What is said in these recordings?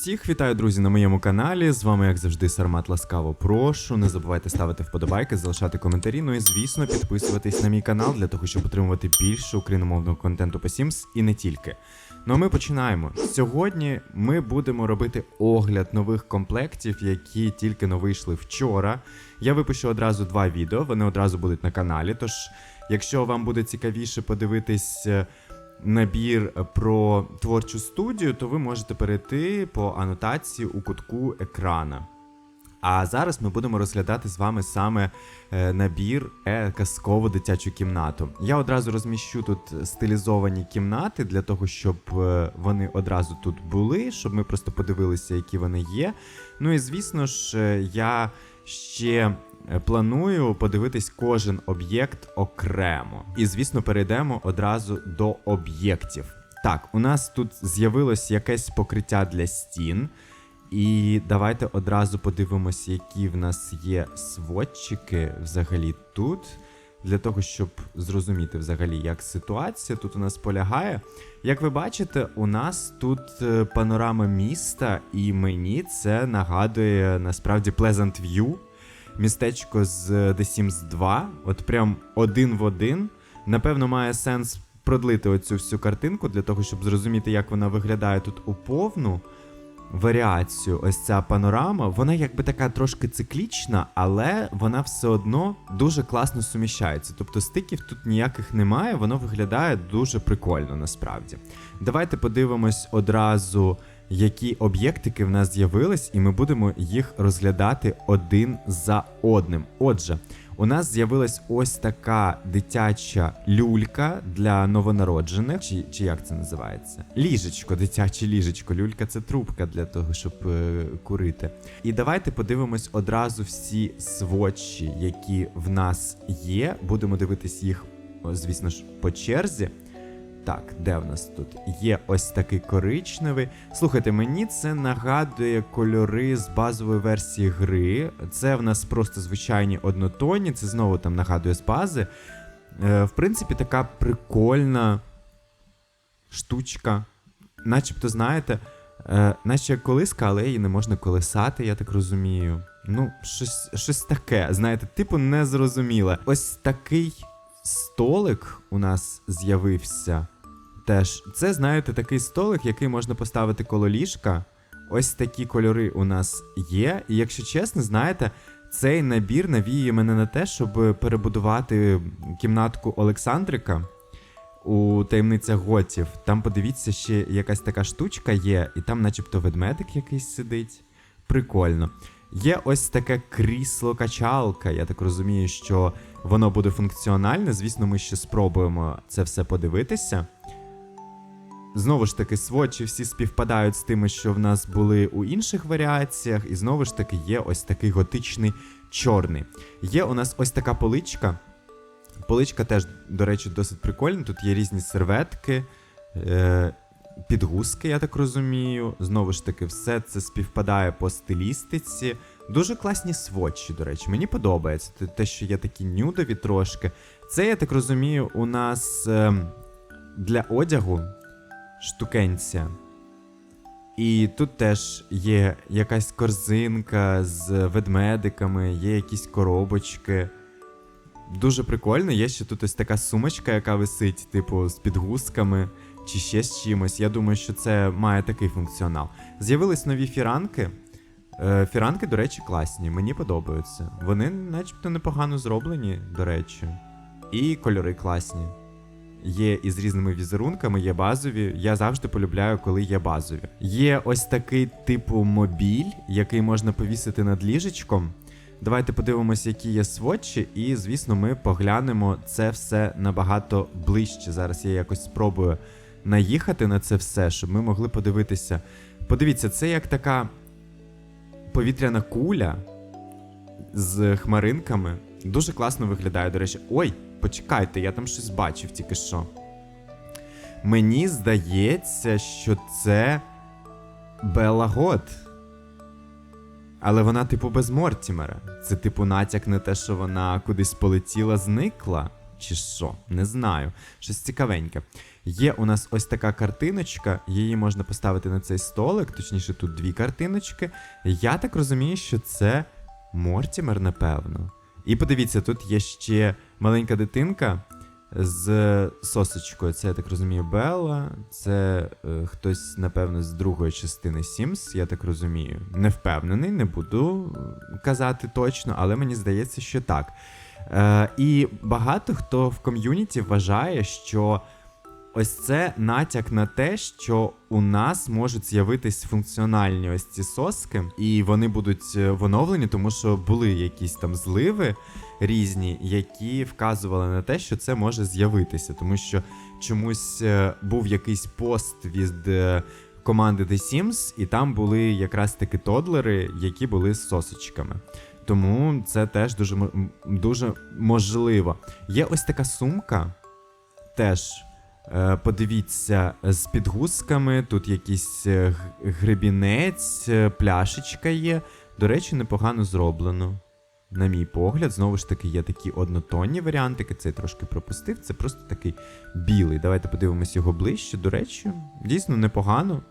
Всіх вітаю, друзі, на моєму каналі. З вами, як завжди, Сармат Ласкаво. Прошу, не забувайте ставити вподобайки, залишати коментарі. Ну і звісно, підписуватись на мій канал для того, щоб отримувати більше україномовного контенту по Sims і не тільки. Ну а ми починаємо. Сьогодні ми будемо робити огляд нових комплектів, які тільки но вийшли вчора. Я випущу одразу два відео, вони одразу будуть на каналі. Тож, якщо вам буде цікавіше подивитись. Набір про творчу студію, то ви можете перейти по анотації у кутку екрана. А зараз ми будемо розглядати з вами саме е, набір е, казкову дитячу кімнату. Я одразу розміщу тут стилізовані кімнати для того, щоб е, вони одразу тут були, щоб ми просто подивилися, які вони є. Ну і звісно ж, я ще планую подивитись кожен об'єкт окремо. І, звісно, перейдемо одразу до об'єктів. Так, у нас тут з'явилось якесь покриття для стін. І давайте одразу подивимося, які в нас є сводчики взагалі тут. Для того, щоб зрозуміти взагалі, як ситуація тут у нас полягає. Як ви бачите, у нас тут е, панорама міста, і мені це нагадує насправді Pleasant View, містечко з е, The Sims 2, от прям один в один. Напевно, має сенс продлити оцю всю картинку для того, щоб зрозуміти, як вона виглядає тут у повну варіацію, ось ця панорама, вона якби така трошки циклічна, але вона все одно дуже класно суміщається. Тобто стиків тут ніяких немає, воно виглядає дуже прикольно насправді. Давайте подивимось одразу, які об'єктики в нас з'явились, і ми будемо їх розглядати один за одним. Отже. У нас з'явилась ось така дитяча люлька для новонароджених, чи, чи як це називається? Ліжечко, дитяче ліжечко. Люлька це трубка для того, щоб е, курити. І давайте подивимось одразу всі сводчі, які в нас є. Будемо дивитись їх, звісно ж, по черзі. Так, де в нас тут? Є ось такий коричневий. Слухайте, мені це нагадує кольори з базової версії гри. Це в нас просто звичайні однотонні, це знову там нагадує з бази. Е, в принципі, така прикольна штучка. Начебто, знаєте, е, наче колиска, але її не можна колисати, я так розумію. Ну, щось, щось таке, знаєте, типу незрозуміле. Ось такий столик у нас з'явився. Теж, це, знаєте, такий столик, який можна поставити коло ліжка. Ось такі кольори у нас є. І якщо чесно, знаєте, цей набір навіює мене на те, щоб перебудувати кімнатку Олександрика у таємницях готів. Там, подивіться, ще якась така штучка є, і там, начебто, ведмедик якийсь сидить. Прикольно. Є ось таке крісло-качалка. Я так розумію, що воно буде функціональне. Звісно, ми ще спробуємо це все подивитися. Знову ж таки, сводчі всі співпадають з тими, що в нас були у інших варіаціях, і знову ж таки є ось такий готичний чорний. Є у нас ось така поличка. Поличка теж, до речі, досить прикольна. Тут є різні серветки, е- підгузки, я так розумію. Знову ж таки, все це співпадає по стилістиці. Дуже класні сводчі, до речі, мені подобається. Те- Те, що є такі нюдові трошки. Це, я так розумію, у нас ем, для одягу штукенця. І тут теж є якась корзинка з ведмедиками, є якісь коробочки. Дуже прикольно. Є ще тут ось така сумочка, яка висить, типу, з підгузками чи ще з чимось. Я думаю, що це має такий функціонал. З'явились нові фіранки. Е, Фіранки, до речі, класні, мені подобаються. Вони начебто непогано зроблені, до речі. І кольори класні. Є із різними візерунками, є базові. Я завжди полюбляю, коли є базові. Є ось такий типу мобіль, який можна повісити над ліжечком. Давайте подивимося, які є сводчі, і, звісно, ми поглянемо це все набагато ближче. Зараз я якось спробую наїхати на це все, щоб ми могли подивитися. Подивіться, це як така повітряна куля з хмаринками. Дуже класно виглядає, до речі. Ой, почекайте, я там щось бачив тільки що. Мені здається, що це Белла Гот. Але вона, типу, без Мортімера. Це, типу, натяк на те, що вона кудись полетіла, зникла. чи що? Не знаю. Щось цікавеньке. Є у нас ось така картиночка, її можна поставити на цей столик, точніше, тут дві картиночки. Я так розумію, що це Мортімер, напевно. І подивіться, тут є ще маленька дитинка з сосочкою. Це, я так розумію, Белла. Це е, хтось, напевно, з другої частини Sims, я так розумію. Не впевнений, не буду е, казати точно, але мені здається, що так. Е, і багато хто в ком'юніті вважає, що ось це натяк на те, що у нас можуть з'явитись функціональні ось ці соски, і вони будуть е, в оновленні, тому що були якісь там зливи різні, які вказували на те, що це може з'явитися, тому що чомусь е, був якийсь пост від е, команди The Sims, і там були якраз таки тодлери, які були з сосочками. Тому це теж дуже, дуже можливо. Є ось така сумка, теж. Е, Подивіться з підгузками, тут якийсь е, гребінець, е, пляшечка є. До речі, непогано зроблено. На мій погляд, знову ж таки, є такі однотонні варіантики. Цей трошки пропустив. Це просто такий білий. Давайте подивимось його ближче. До речі, дійсно непогано.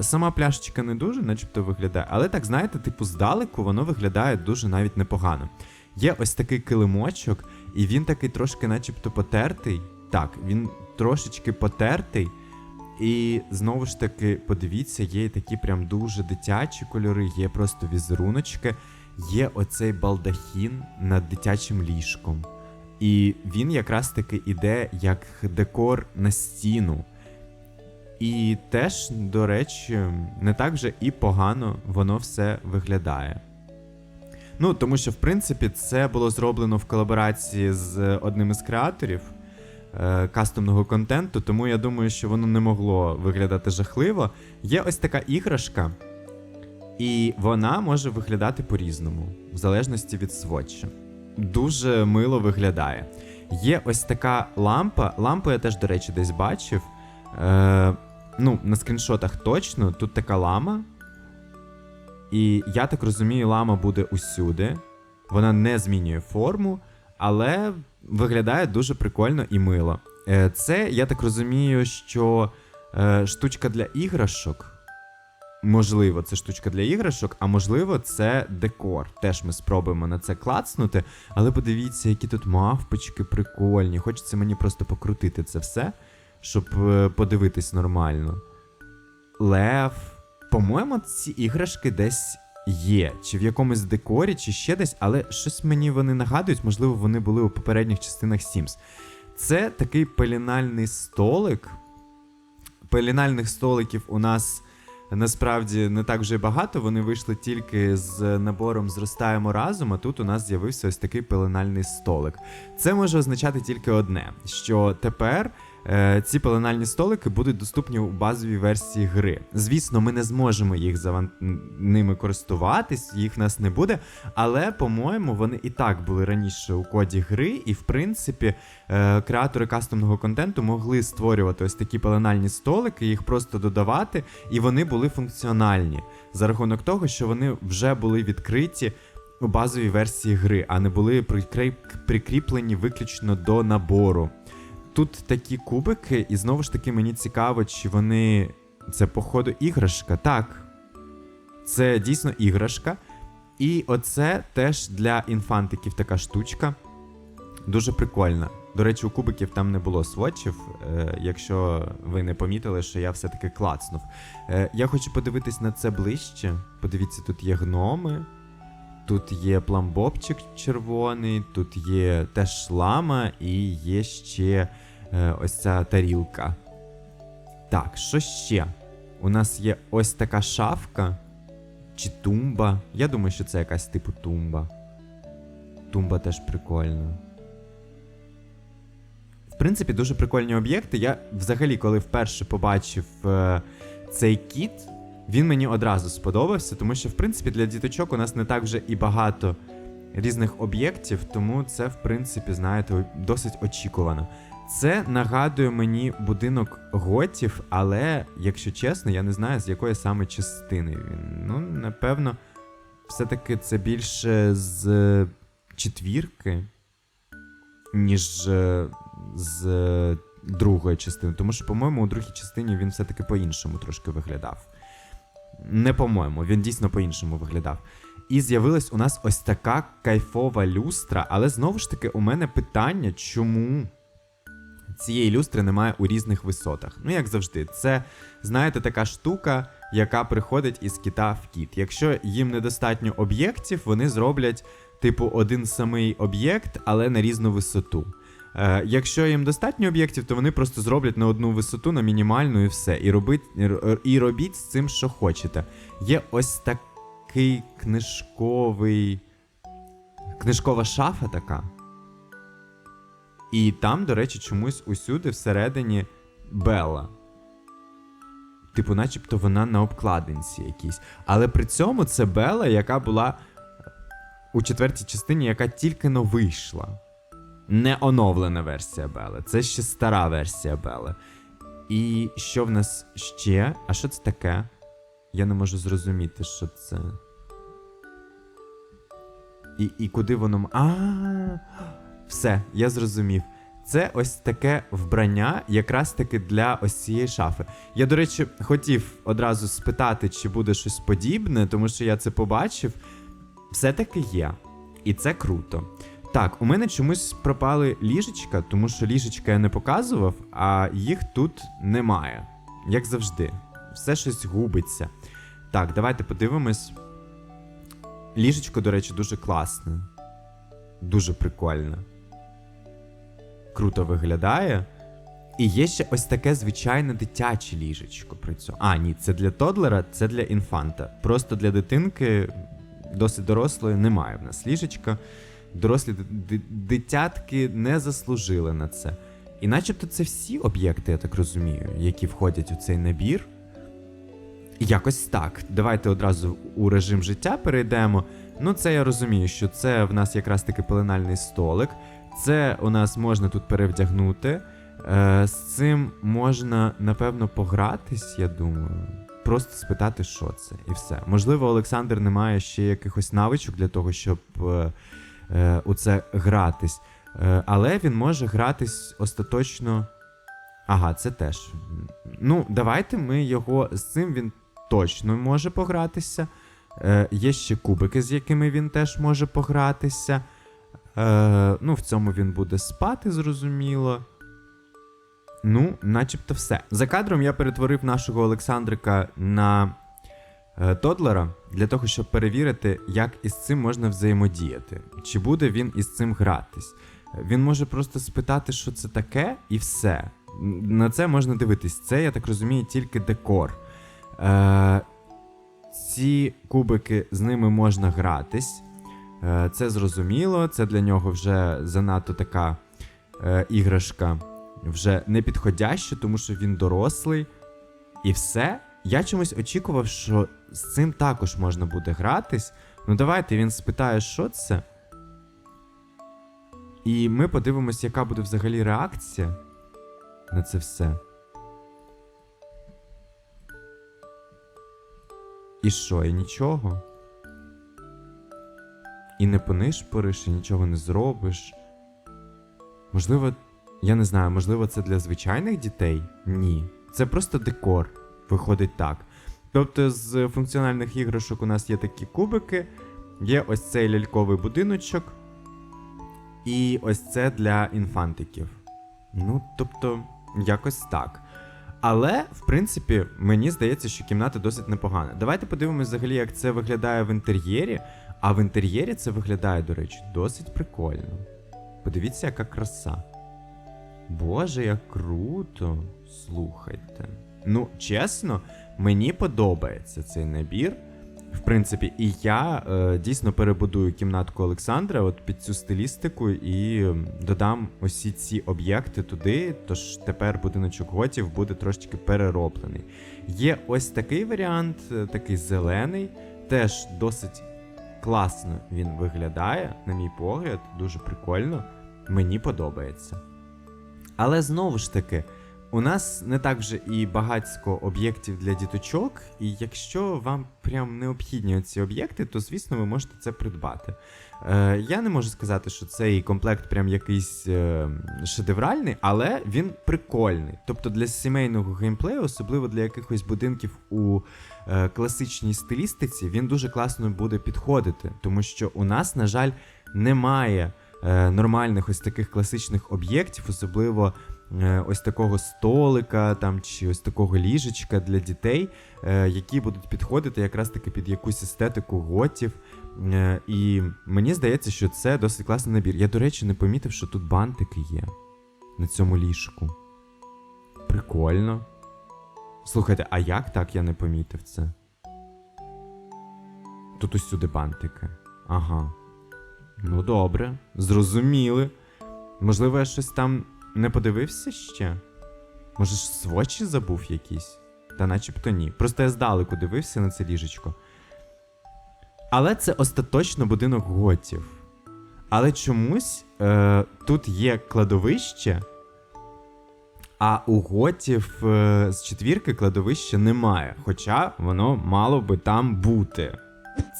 Сама пляшечка не дуже, начебто виглядає, але так, знаєте, типу, здалеку воно виглядає дуже навіть непогано. Є ось такий килимочок, і він такий трошки, начебто, потертий. Так, він трошечки потертий. І знову ж таки, подивіться, є такі прям дуже дитячі кольори, є просто візеруночки, є оцей балдахін над дитячим ліжком. І він якраз таки іде як декор на стіну. І теж, до речі, не так вже і погано воно все виглядає. Ну, тому що, в принципі, це було зроблено в колаборації з одним із креаторів кастомного контенту, тому я думаю, що воно не могло виглядати жахливо. Є ось така іграшка, і вона може виглядати по-різному, в залежності від сводча. Дуже мило виглядає. Є ось така лампа. Лампу я теж, до речі, десь бачив. Е, ну, на скріншотах точно, тут така лама. І я так розумію, лама буде усюди. Вона не змінює форму, але виглядає дуже прикольно і мило. Е, Це, я так розумію, що е, штучка для іграшок. Можливо, це штучка для іграшок, а можливо, це декор. Теж ми спробуємо на це клацнути. Але подивіться, які тут мавпочки прикольні. Хочеться мені просто покрутити це все, щоб е, подивитись нормально. Лев. По-моєму, ці іграшки десь є. Чи в якомусь декорі, чи ще десь, але щось мені вони нагадують, можливо, вони були у попередніх частинах Sims. Це такий пелінальний столик. Пелінальних столиків у нас насправді не так вже багато. Вони вийшли тільки з набором Зростаємо разом, а тут у нас з'явився ось такий пеленальний столик. Це може означати тільки одне: що тепер ці пеленальні столики будуть доступні у базовій версії гри. Звісно, ми не зможемо їх заван... ними користуватись, їх в нас не буде. Але, по-моєму, вони і так були раніше у коді гри, і в принципі е, креатори кастомного контенту могли створювати ось такі пеленальні столики, їх просто додавати, і вони були функціональні за рахунок того, що вони вже були відкриті у базовій версії гри, а не були прикріплені виключно до набору. Тут такі кубики, і знову ж таки мені цікаво, чи вони. Це, походу, іграшка. Так. Це дійсно іграшка. І оце теж для інфантиків така штучка. Дуже прикольна. До речі, у кубиків там не було сводчів, е, якщо ви не помітили, що я все-таки клацнув. Е, я хочу подивитись на це ближче. Подивіться, тут є гноми, тут є пламбобчик червоний, тут є теж лама і є ще ось ця тарілка. Так, що ще? У нас є ось така шафка чи тумба. Я думаю, що це якась типу тумба. Тумба теж прикольна. В принципі, дуже прикольні об'єкти. Я взагалі, коли вперше побачив е, цей кіт, він мені одразу сподобався, тому що, в принципі, для діточок у нас не так вже і багато різних об'єктів, тому це, в принципі, знаєте, досить очікувано. Це нагадує мені будинок готів, але, якщо чесно, я не знаю, з якої саме частини він. Ну, напевно, все-таки це більше з четвірки. ніж е, з е, другої частини. Тому що, по-моєму, у другій частині він все-таки по-іншому трошки виглядав. Не по-моєму, він дійсно по-іншому виглядав. І з'явилась у нас ось така кайфова люстра, але знову ж таки, у мене питання, чому цієї люстри немає у різних висотах. Ну, як завжди, це, знаєте, така штука, яка приходить із кіта в кіт. Якщо їм недостатньо об'єктів, вони зроблять, типу, один самий об'єкт, але на різну висоту. Е, якщо їм достатньо об'єктів, то вони просто зроблять на одну висоту, на мінімальну і все. І, робить, і робіть з цим, що хочете. Є ось такий книжковий. Книжкова шафа така. І там, до речі, чомусь усюди всередині Белла. Типу, начебто вона на обкладинці якійсь. Але при цьому це Белла, яка була у четвертій частині, яка тільки но вийшла. Не оновлена версія Бели. Це ще стара версія Бели. І що в нас ще? А що це таке? Я не можу зрозуміти, що це. І, і куди воно. А, все, я зрозумів. Це ось таке вбрання, якраз таки для ось цієї шафи. Я, до речі, хотів одразу спитати, чи буде щось подібне, тому що я це побачив. Все-таки є. І це круто. Так, у мене чомусь пропали ліжечка, тому що ліжечка я не показував, а їх тут немає. Як завжди. Все щось губиться. Так, давайте подивимось. Ліжечко, до речі, дуже класне. Дуже прикольне. Круто виглядає. І є ще ось таке звичайне дитяче ліжечко при цьому. А, ні, це для тодлера, це для інфанта. Просто для дитинки, досить дорослої, немає в нас ліжечка. Дорослі ди- ди- дитятки не заслужили на це. І начебто це всі об'єкти, я так розумію, які входять у цей набір. Якось так. Давайте одразу у режим життя перейдемо. Ну, це я розумію, що це в нас якраз таки пеленальний столик. Це у нас можна тут перевдягнути. Е, з цим можна, напевно, погратись, я думаю. Просто спитати, що це, і все. Можливо, Олександр не має ще якихось навичок для того, щоб е, е, у це гратись. Але він може гратись остаточно. Ага, це теж. Ну, давайте ми його з цим він точно може погратися. Є ще кубики, з якими він теж може погратися. Е, ну, в цьому він буде спати, зрозуміло. Ну, начебто все. За кадром я перетворив нашого Олександрика на е, Тодлера для того, щоб перевірити, як із цим можна взаємодіяти. Чи буде він із цим гратись. Він може просто спитати, що це таке, і все. На це можна дивитись. Це, я так розумію, тільки декор. Е, ці кубики з ними можна гратись. Е, це зрозуміло, це для нього вже занадто така е, іграшка вже не підходяща, тому що він дорослий. І все. Я чомусь очікував, що з цим також можна буде гратись. Ну давайте він спитає, що це. І ми подивимось, яка буде взагалі реакція на це все. І що, і нічого? І не понишпориш, і нічого не зробиш. Можливо, я не знаю, можливо, це для звичайних дітей? Ні. Це просто декор. Виходить так. Тобто з функціональних іграшок у нас є такі кубики, є ось цей ляльковий будиночок, і ось це для інфантиків. Ну, тобто, якось так. Але, в принципі, мені здається, що кімната досить непогана. Давайте подивимось взагалі, як це виглядає в інтер'єрі. А в інтер'єрі це виглядає, до речі, досить прикольно. Подивіться, яка краса. Боже, як круто. Слухайте. Ну, чесно, мені подобається цей набір. В принципі, і я е, дійсно перебудую кімнатку Олександра от під цю стилістику і додам усі ці об'єкти туди. Тож тепер будиночок готів буде трошечки перероблений. Є ось такий варіант, е, такий зелений, теж досить класно він виглядає, на мій погляд, дуже прикольно. Мені подобається. Але знову ж таки, у нас не так вже і багатько об'єктів для діточок, і якщо вам прям необхідні ці об'єкти, то звісно ви можете це придбати. Е, я не можу сказати, що цей комплект прям якийсь е, шедевральний, але він прикольний. Тобто для сімейного геймплею, особливо для якихось будинків у е, класичній стилістиці, він дуже класно буде підходити, тому що у нас, на жаль, немає е, нормальних ось таких класичних об'єктів, особливо е, ось такого столика там чи ось такого ліжечка для дітей, е, які будуть підходити якраз таки під якусь естетику готів. Е, і мені здається, що це досить класний набір. Я, до речі, не помітив, що тут бантики є на цьому ліжку. Прикольно. Слухайте, а як так я не помітив це? Тут усюди бантики. Ага. Ну добре, зрозуміли. Можливо, я щось там не подивився ще? Може, свочі забув якісь? Та начебто ні. Просто я здалеку дивився на це ліжечко. Але це остаточно будинок готів. Але чомусь е, тут є кладовище, а у готів е, з четвірки кладовища немає. Хоча воно мало би там бути.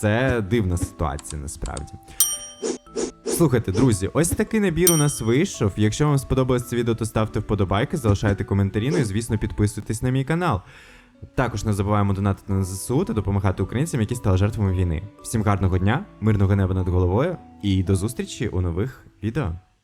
Це дивна ситуація насправді. Слухайте, друзі, ось такий набір у нас вийшов. Якщо вам сподобалось це відео, то ставте вподобайки, залишайте коментарі, ну і звісно підписуйтесь на мій канал. Також не забуваємо донатити на ЗСУ та допомагати українцям, які стали жертвами війни. Всім гарного дня, мирного неба над головою і до зустрічі у нових відео.